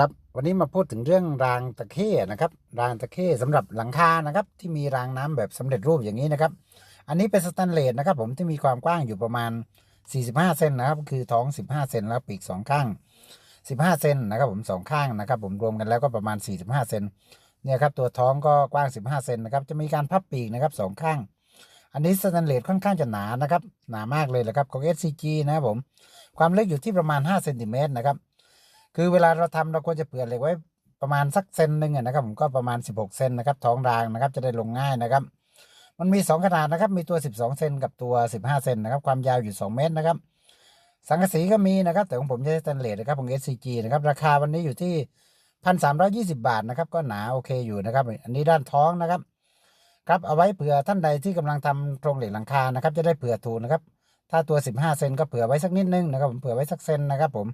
ครับวันนี้มาพูดถึงเรื่องรางตะเข้นะครับ รางตะเข้สำหรับหลังคานะครับ ที่มีรางน้ำแบบสำเร็จรูปอย่างนี้นะครับ อันนี้เป็นสแตนเลสนะครับผมที่มีความกว้างอยู่ประมาณ 45 เซนนะครับ คือท้อง 15 เซนแล้วปีกสองข้าง 15 เซนนะครับผมสองข้างนะครับ ผมรวมกันแล้วก็ประมาณ 45 เซนเนี่ยครับตัวท้องก็กว้าง 15 เซนนะครับจะมีการพับปีกนะครับสองข้าง อันนี้สแตนเลสค่อนข้างจะหนานะครับหนามากเลยแหละครับของ SCG นะครับผมความลึกอยู่ที่ประมาณ5เซนติเมตรนะครับ คือเวลาเราทำเราควรจะเผื่อเหล็กไว้ประมาณสักเซนหนึ่งนะครับผมก็ประมาณ 16 เซนนะครับท้องรางนะครับจะได้ลงง่ายนะครับ มันมี 2 ขนาดนะครับ มีตัว 12 เซนกับตัว 15 เซนนะครับ ความยาวอยู่ 2 เมตรนะครับ สังกะสีก็มีนะครับ แต่ของผมใช้สแตนเลสนะครับของ SCG นะครับ ราคาวันนี้อยู่ที่ 1,320 บาทนะครับ ก็หนาโอเคอยู่นะครับ อันนี้ด้านท้องนะครับ ครับเอาไว้เผื่อท่านใดที่กำลังทำโครงเหล็กหลังคานะครับ จะได้เผื่อถูนะครับ ถ้าตัว 15 เซนก็เผื่อไว้สักนิดนึงนะครับผมเผื่อไว้สักเซนนะครับผม